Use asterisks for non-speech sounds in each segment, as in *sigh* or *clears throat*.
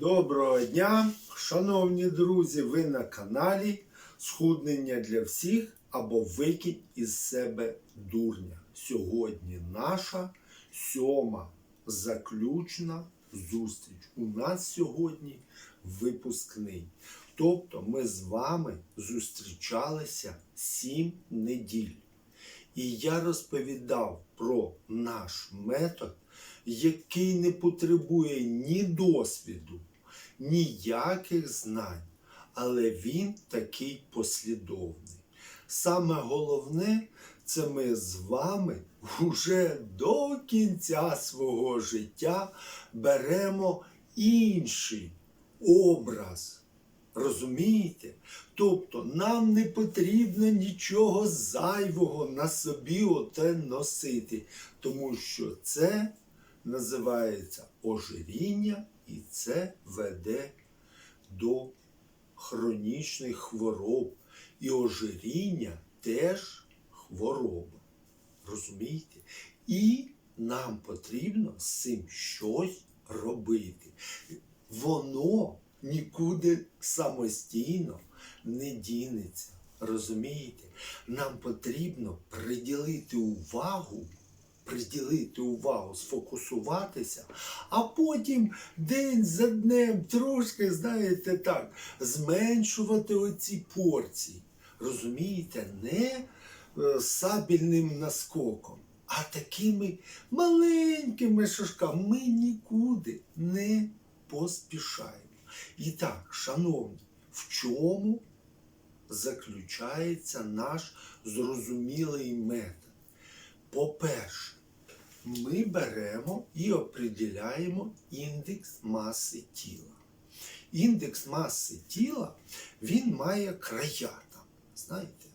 Доброго дня, шановні друзі! Ви на каналі Схуднення для всіх або Викинь із себе дурня. Сьогодні наша сьома заключна зустріч. У нас сьогодні випускний. Тобто ми з вами зустрічалися сім неділь. І я розповідав про наш метод, який не потребує ні досвіду, ніяких знань, але він такий послідовний. Саме головне, це ми з вами вже до кінця свого життя беремо інший образ. Розумієте? Тобто нам не потрібно нічого зайвого на собі оте носити, тому що це називається ожиріння і це веде до хронічних хвороб. І ожиріння теж хвороба. Розумієте? І нам потрібно з цим щось робити. Воно нікуди самостійно не дінеться. Розумієте? Нам потрібно приділити увагу, приділити увагу, сфокусуватися, а потім день за днем трошки, знаєте так, зменшувати оці порції. Розумієте, не е, сабельним наскоком, а такими маленькими шажками ми нікуди не поспішаємо. І так, шановні, в чому заключається наш зрозумілий метод? По-перше, ми беремо і определяємо індекс маси тіла. Індекс маси тіла він має края там, знаєте.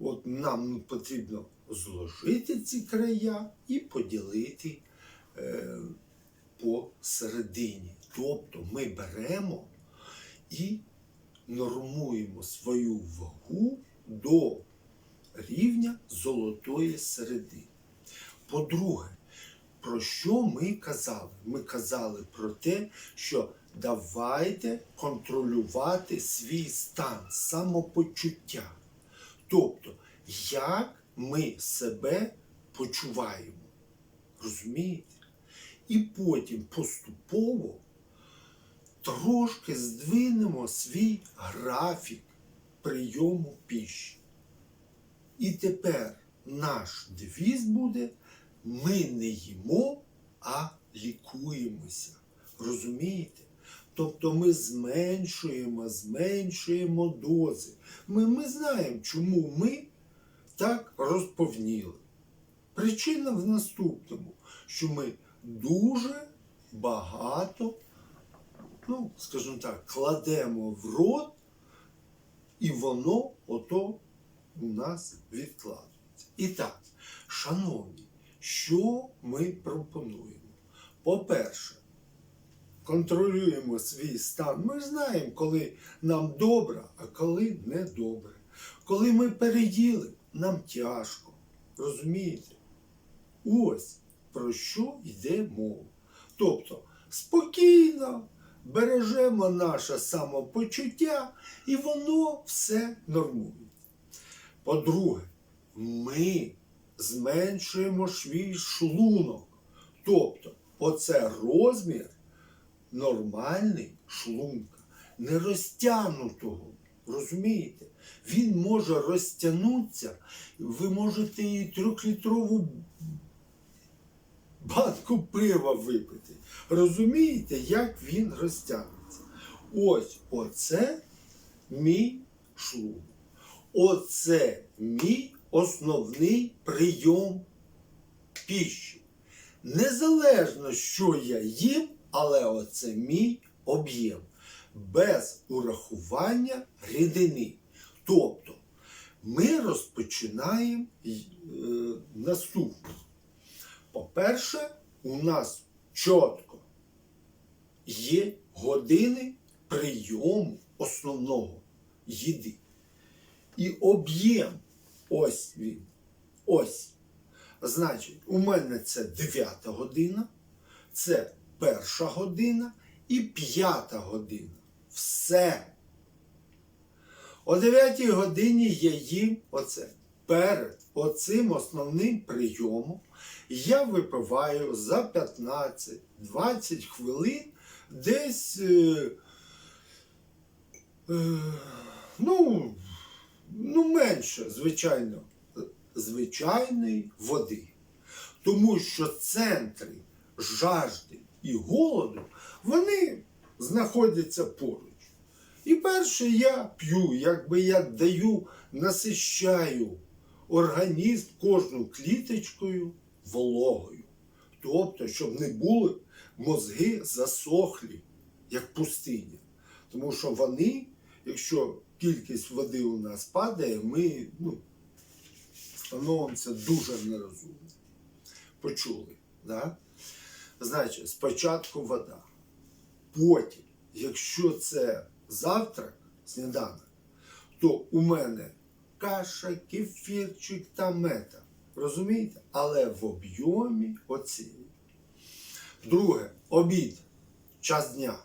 От нам потрібно зложити ці края і поділити е, посередині. Тобто ми беремо і нормуємо свою вагу до рівня золотої середини. По-друге, про що ми казали? Ми казали про те, що давайте контролювати свій стан самопочуття. Тобто, як ми себе почуваємо. Розумієте? І потім поступово трошки здвинемо свій графік прийому піші. І тепер наш девіз буде: ми не їмо, а лікуємося. Розумієте? Тобто ми зменшуємо, зменшуємо дози. Ми, ми знаємо, чому ми так розповніли. Причина в наступному, що ми дуже багато, ну, скажімо так, кладемо в рот, і воно ото у нас відкладується. І так, шановні, що ми пропонуємо? По-перше, контролюємо свій стан. Ми знаємо, коли нам добре, а коли не добре. Коли ми переїли, нам тяжко. Розумієте? Ось про що йде мова. Тобто спокійно бережемо наше самопочуття, і воно все нормує. По-друге, ми зменшуємо свій шлунок. Тобто, оце розмір нормальний шлунка, не розтягнутого. Розумієте? Він може розтягнутися, ви можете і трьохлітрову банку пива випити. Розумієте, як він розтягнеться? Ось оце мій шлунок. Оце мій основний прийом піші. Незалежно, що я їм, але оце мій об'єм. Без урахування рідини. Тобто ми розпочинаємо е, наступне. По-перше, у нас чітко є години прийому основного їди. І об'єм ось він. Ось. Значить, у мене це 9 година, це перша година і п'ята година. Все. О 9 годині я їм оце. Перед оцим основним прийомом я випиваю за 15-20 хвилин десь. Е, е, ну, ну, менше, звичайно, звичайної води. Тому що центри жажди і голоду вони знаходяться поруч. І перше я п'ю, якби я даю, насищаю організм кожну кліточкою вологою. Тобто, щоб не були мозги засохлі, як пустиня. Тому що вони, якщо кількість води у нас падає, ми ну, становимося дуже нерозумними. Почули, да? Значить, спочатку вода. Потім, якщо це завтрак, сніданок, то у мене каша, кефірчик та мета. Розумієте? Але в об'ємі оці. Друге, обід, час дня.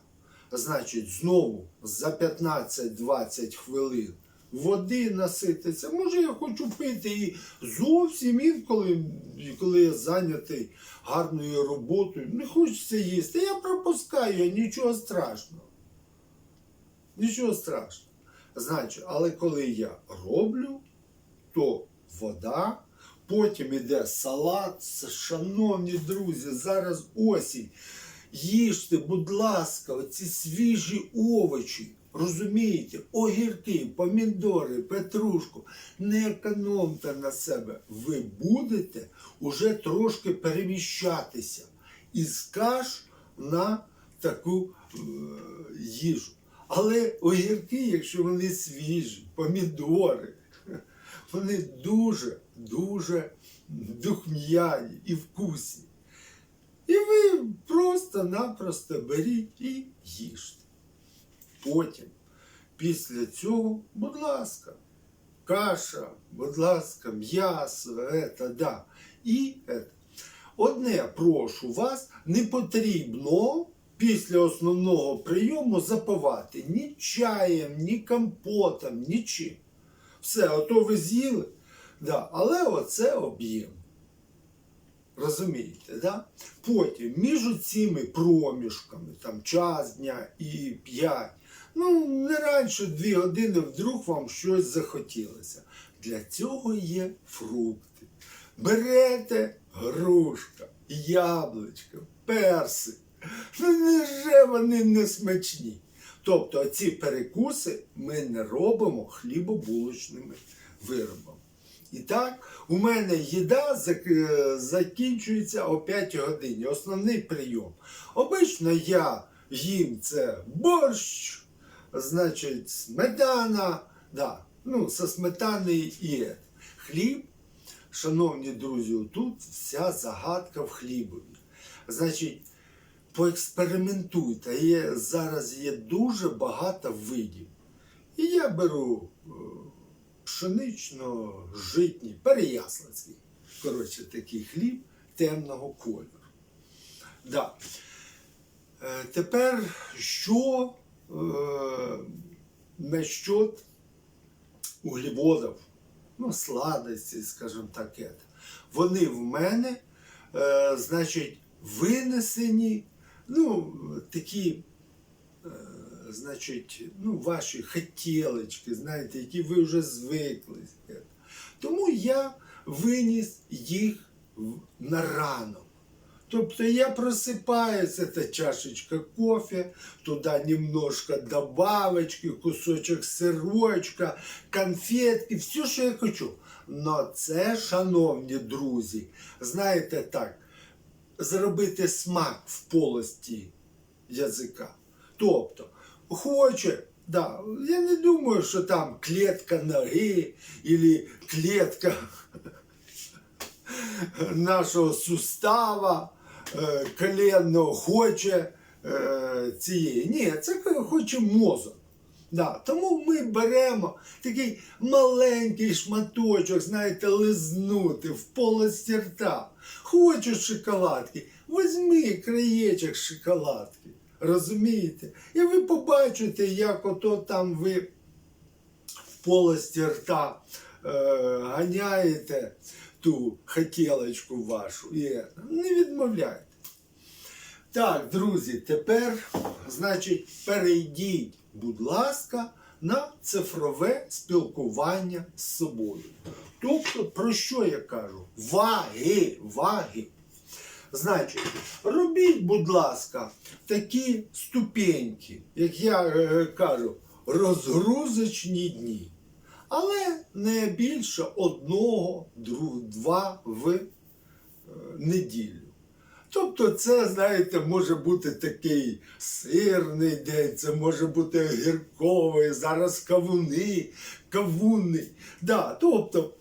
Значить, знову за 15-20 хвилин води насититься. Може, я хочу пити і зовсім інколи, коли я зайнятий гарною роботою, не хочеться їсти. Я пропускаю, нічого страшного. Нічого страшного. Значить, але коли я роблю, то вода, потім іде салат. Шановні друзі, зараз осінь. Їжте, будь ласка, оці свіжі овочі. Розумієте, огірки, помідори, петрушку. Не економте на себе. Ви будете уже трошки переміщатися із каш на таку е, їжу. Але огірки, якщо вони свіжі, помідори, *laughs* вони дуже, дуже духм'яні і вкусні. І ви просто-напросто беріть і їжте. Потім, після цього, будь ласка, каша, будь ласка, м'ясо, это, да. І это. Одне прошу вас, не потрібно після основного прийому запивати ні чаєм, ні компотом, нічим. Все, ото ви з'їли, да. але оце об'єм. Розумієте, да? Потім між цими проміжками, там час дня і п'ять, ну не раніше дві години вдруг вам щось захотілося. Для цього є фрукти. Берете грушка, яблучко, персик. Ну невже вони не смачні? Тобто ці перекуси ми не робимо хлібобулочними виробами. І так, у мене їда е, закінчується о 5 годині. Основний прийом. Обично я їм це борщ, значить, сметана, да, ну, со сметани і хліб. Шановні друзі, тут вся загадка в хлібові. Значить, поекспериментуйте. Є, зараз є дуже багато видів. І я беру е, пшенично-житній, переяславський. Коротше, такий хліб темного кольору. Да. Е, тепер що е, насчет углеводів, ну, сладості, скажімо так, вони в мене, е, значить, винесені, ну, такі значить, ну, ваші хотілочки, знаєте, які ви вже звикли. Тому я виніс їх на ранок. Тобто я просыпаюсь, это чашечка кофе, туда немножко добавочки, кусочок сирочка, конфетки, все, що я хочу. Но це, шановні друзі, знаєте так, зробити смак в полості язика. Тобто, хоче, да, я не думаю, що там клетка ноги или клетка нашого сустава е, коленного хоче е, цієї. Ні, це хоче мозок. Да, тому ми беремо такий маленький шматочок, знаєте, лизнути в полості рта. Хочеш шоколадки, візьми краєчок шоколадки. Розумієте? І ви побачите, як ото там ви в полості рта е, ганяєте ту хотілочку вашу. І не відмовляйте. Так, друзі, тепер, значить, перейдіть, будь ласка, на цифрове спілкування з собою. Тобто, про що я кажу? Ваги, ваги. Значить, робіть, будь ласка, такі ступеньки, як я е, кажу, розгрузочні дні. Але не більше одного, два в е, неділю. Тобто, це, знаєте, може бути такий сирний день, це може бути гірковий, зараз кавуни, кавуни. Да, тобто,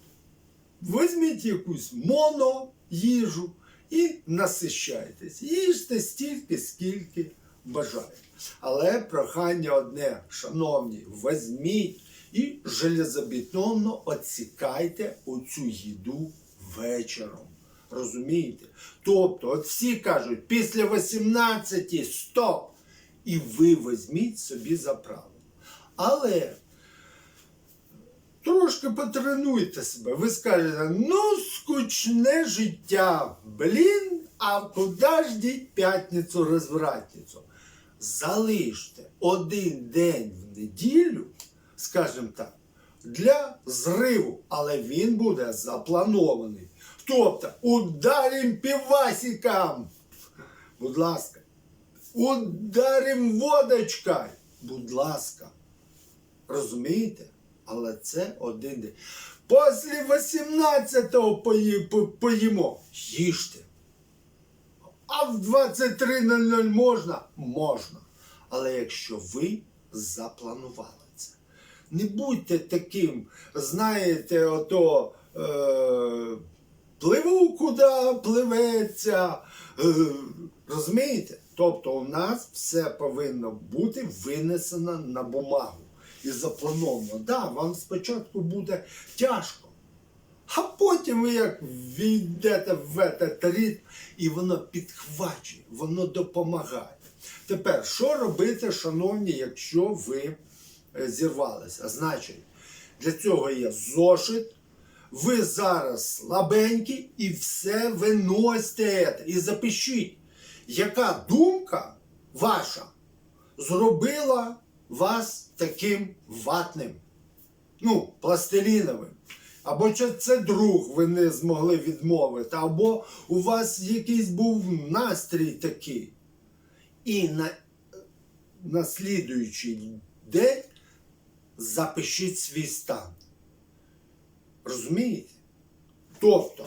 візьміть якусь моноїжу і насищайтесь. Їжте стільки, скільки бажаєте. Але прохання одне, шановні, візьміть і железобетонно відсікайте оцю їду вечором. Розумієте? Тобто, от всі кажуть, після 18 стоп! І ви візьміть собі за правило. Але трошки потренуйте себе. Ви скажете, ну, скучне життя, блін, а куди ж діть п'ятницю розвратницю? Залиште один день в неділю, скажімо так, для зриву, але він буде запланований. Тобто ударим півасикам, будь ласка, ударим водочкою, будь ласка. Розумієте? Але це один день. Після 18-го поїмо. Їжте. А в 23.00 можна? Можна. Але якщо ви запланували це. Не будьте таким, знаєте, ото е, пливу куди пливеться. Е, розумієте? Тобто у нас все повинно бути винесено на бумагу і заплановано. Да, вам спочатку буде тяжко. А потім ви як війдете в этот ритм, і воно підхвачує, воно допомагає. Тепер, що робити, шановні, якщо ви е, зірвалися? Значить, для цього є зошит. Ви зараз слабенькі і все виносите. І запишіть, яка думка ваша зробила вас таким ватним, ну, пластиліновим. Або це друг ви не змогли відмовити, або у вас якийсь був настрій такий. І на, на слідуючий день запишіть свій стан. Розумієте? Тобто,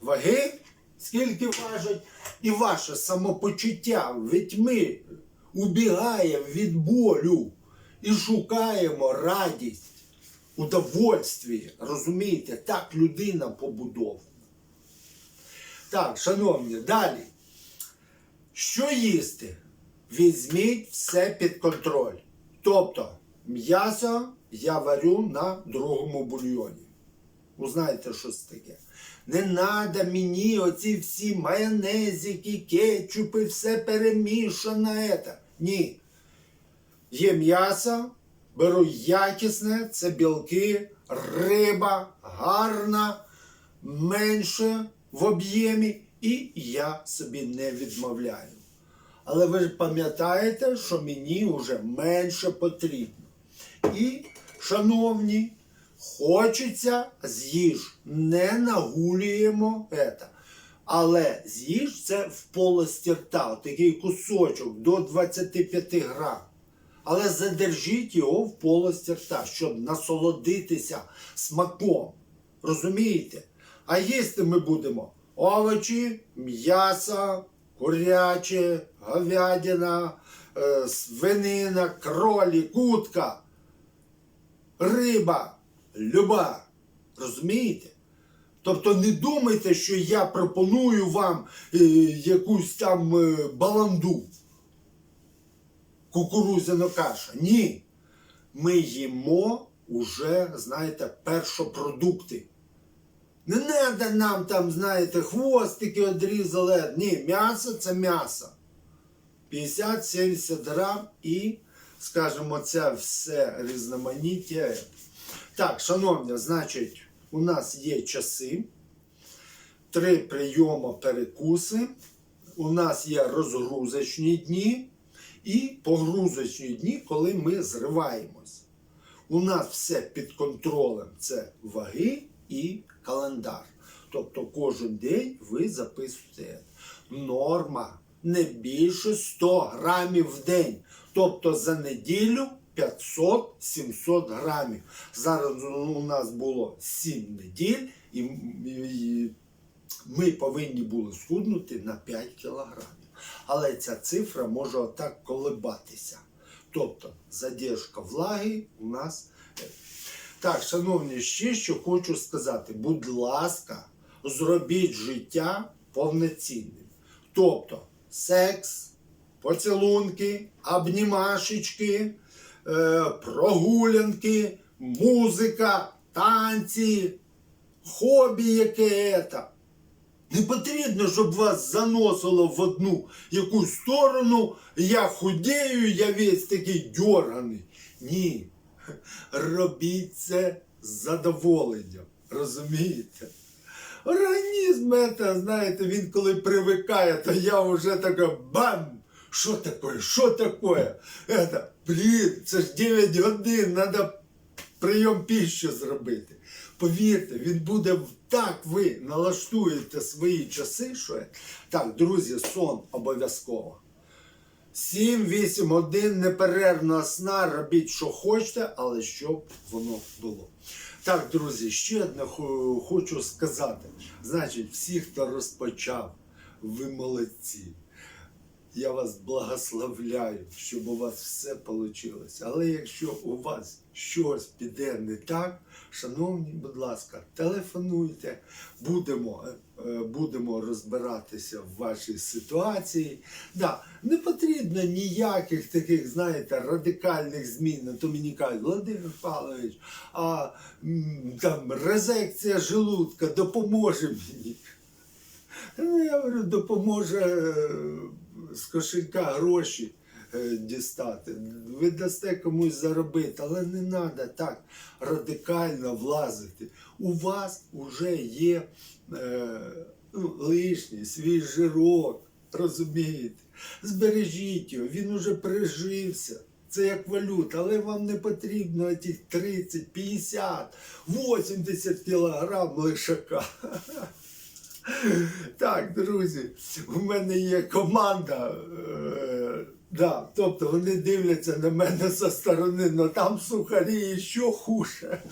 ваги, скільки важать, і ваше самопочуття від ми убігаємо від болю і шукаємо радість, удовольствие. Розумієте, так людина побудована. Так, шановні, далі. Що їсти? Візьміть все під контроль. Тобто, м'ясо я варю на другому бульйоні. Ви знаєте, що це таке? Не треба мені оці всі майонезики, кетчупи, все перемішано. Ні. Є м'ясо, беру якісне, це білки, риба, гарна, менше в об'ємі, і я собі не відмовляю. Але ви пам'ятаєте, що мені вже менше потрібно. І, шановні, хочеться з'їж, не нагулюємо це. Але з'їж це в полості рта, такий кусочок до 25 грам. Але задержіть його в полості рта, щоб насолодитися смаком. Розумієте? А їсти ми будемо овочі, м'ясо, куряче, говядина, е, свинина, кролі, кутка, риба, люба. Розумієте? Тобто не думайте, що я пропоную вам е, якусь там е, баланду. Кукурузяна каша. Ні. Ми їмо уже, знаєте, першопродукти. Не треба нам там, знаєте, хвостики одрізали. Ні, м'ясо це м'ясо. 50-70 грам і, скажімо, це все різноманіття. Так, шановні, значить, у нас є часи, три прийоми перекуси. У нас є розгрузочні дні і погрузочні дні, коли ми зриваємось. У нас все під контролем це ваги і календар. Тобто кожен день ви записуєте норма не більше 100 грамів в день. Тобто за неділю 500-700 грамів. Зараз у нас було 7 неділь, і, ми повинні були схуднути на 5 кілограмів. Але ця цифра може отак колебатися. Тобто задержка влаги у нас. е, Так, шановні, ще що хочу сказати, будь ласка, зробіть життя повноцінним. Тобто секс, поцілунки, обнімашечки, прогулянки, музика, танці, хобі яке це. Не потрібно, щоб вас заносило в одну якусь сторону, я худею, я весь такий дьорганий. Ні. Робіть це з задоволенням. Розумієте? Організм, це, знаєте, він коли привикає, то я вже така бам! Що таке? Що таке? Это, блін, це ж 9 годин, треба прийом піщі зробити. Повірте, він буде так, ви налаштуєте свої часи, що так, друзі, сон обов'язково. 7-8 годин неперервного сна, робіть, що хочете, але щоб воно було. Так, друзі, ще одне хочу сказати. Значить, всі, хто розпочав, ви молодці. Я вас благословляю, щоб у вас все вийшло. Але якщо у вас щось піде не так, шановні, будь ласка, телефонуйте, будемо, е, будемо розбиратися в вашій ситуації. Да, не потрібно ніяких таких, знаєте, радикальних змін. А То мені кажуть, Владимир Павлович, а там резекція желудка допоможе мені. Ну, я говорю, допоможе е, з кошелька гроші е, дістати. Ви дасте комусь заробити, але не треба так радикально влазити. У вас вже є е, ну, лишній свій жирок, розумієте? Збережіть його, він уже прижився. Це як валюта, але вам не потрібно тих 30, 50, 80 кілограм лишака. *laughs* Так, друзі, у мене є команда. Е, да, тобто вони дивляться на мене зі сторони, але там сухарі і що хуже.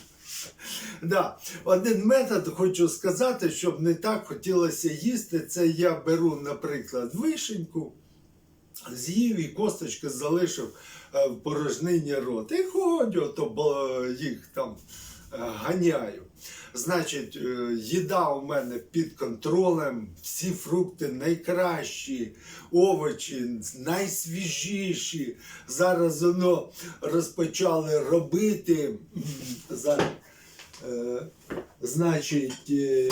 Да. Один метод хочу сказати, щоб не так хотілося їсти. Це я беру, наприклад, вишеньку, з'їв і косточки залишив е, в порожнині рот. І ходжу, то їх там ганяю. Значить, е, їда у мене під контролем, всі фрукти найкращі, овочі найсвіжіші. Зараз воно розпочали робити. Зараз, е, значить, е,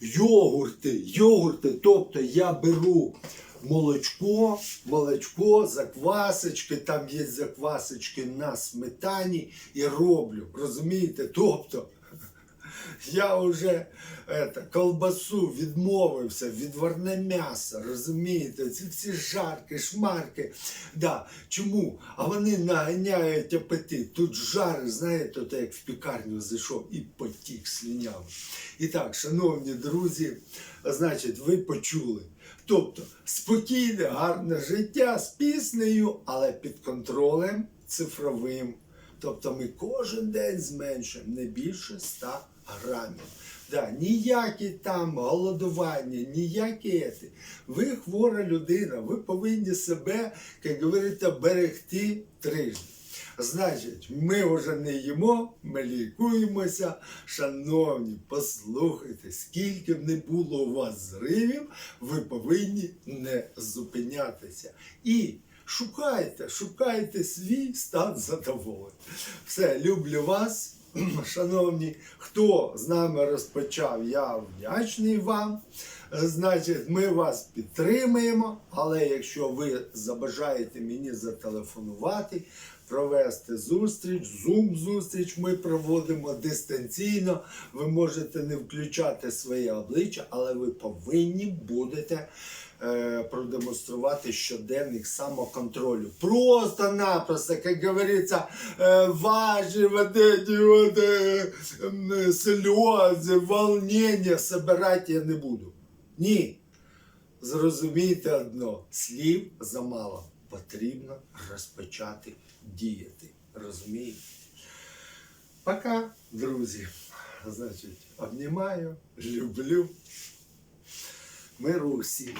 йогурти, йогурти. Тобто я беру молочко, молочко, заквасочки, там є заквасочки на сметані і роблю. Розумієте? Тобто. Я вже это, колбасу відмовився, відварне м'ясо, розумієте? Ці всі жарки, шмарки. Да. Чому? А вони наганяють апетит. Тут жар, знаєте, то як в пікарню зайшов і потік сліняв. І так, шановні друзі, значить, ви почули. Тобто спокійне, гарне життя з піснею, але під контролем цифровим. Тобто ми кожен день зменшуємо не більше 100 грамів. Да, ніякі там голодування, ніякі ети. Ви хвора людина, ви повинні себе, як говорите, берегти трижди. Значить, ми вже не їмо, ми лікуємося. Шановні, послухайте, скільки б не було у вас зривів, ви повинні не зупинятися. І шукайте, шукайте свій стан задоволення. Все, люблю вас, *clears throat* шановні. Хто з нами розпочав, я вдячний вам. Значить, ми вас підтримуємо, але якщо ви забажаєте мені зателефонувати, провести зустріч, зум-зустріч ми проводимо дистанційно. Ви можете не включати своє обличчя, але ви повинні будете е, продемонструвати щоденник самоконтролю. Просто-напросто, як говориться, е, ваші вот эти е, сльози, волнення собирати я не буду. Ні. Зрозумійте одно, слів замало. Потрібно розпочати діяти. Розумієте? Пока, друзі. Значить, обнімаю, люблю. Миру усім.